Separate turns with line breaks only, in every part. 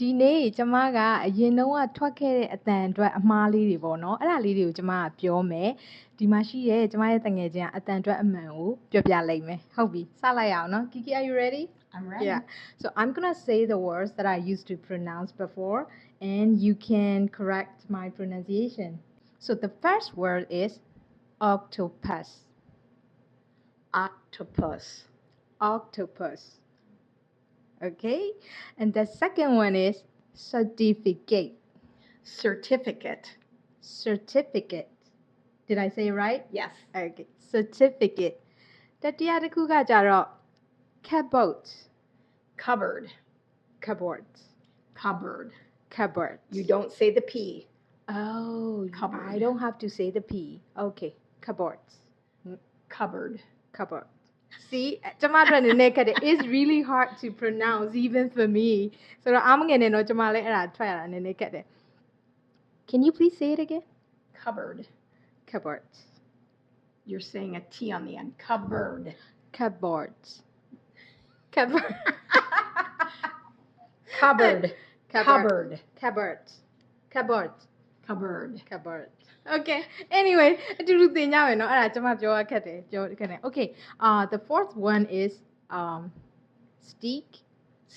ဒီနေ့ကျမကအရင်တုန်းကထွက်ခဲ့တဲ့အတန်အတွက်အမားလေးတွေပေါ့နော်အဲ့ဒါလေးတွေကိုကျမကပြောမယ်ဒီမှာရှိတဲ့ကျမရဲ့တငယ်ချင်းကအတန်အတွက်အမှန်ကိုပြောပြလိုက်မယ်ဟုတ်ပြီစလိုက်ရအောင်နော် Kiki are you ready
I'm ready.
Yeah. So I'm going to say the words that I used to pronounce before, and you can correct my pronunciation. So the first word is octopus.
Octopus.
Octopus. Okay. And the second one is certificate.
Certificate.
Certificate. Did I say it right?
Yes.
Okay. Certificate. တတိယတစ်ခုကကြတော့ cupboard.
Cupboard.
Cupboard.
Cupboard.
Cupboard.
You don't say the P.
Oh, I
Cupboard.
don't have to say the P. Okay, cupboards.
Cupboard.
Cupboard. See, It's really hard to pronounce even for me. So I'm going to Can you please say it again?
Cupboard.
Cupboard.
You're saying a T on the end. Cupboard.
Cupboard. Cupboard.
Cupboard.
Cupboard.
Cupboard.
Cupboard. Cupboard
Cupboard.
Cupboard. Okay. Anyway, အတူတူသင်ကြမယ်နော်အဲ့ဒါကျမပြောရခက်တယ်ပြောခက်တယ် Okay. Uh the fourth one is um steak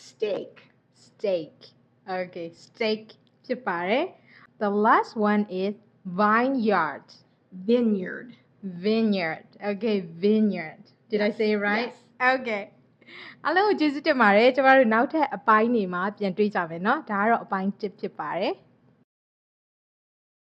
Steak.
steak. Okay, steak ဖြစ်ပါတယ် The last one is vineyard.
Vineyard.
Vineyard. Okay, vineyard. Did I
Yes,
say it right?
yes.
Okay. အားလုံးကိုကျေးဇူးတင်ပါတယ်ကျမတို့နောက်ထပ်အပိုင်းတွေမှာပြန်တွေ့ကြမယ်เนาะဒါကတော့အပိုင်း1ဖြစ်ပါတယ်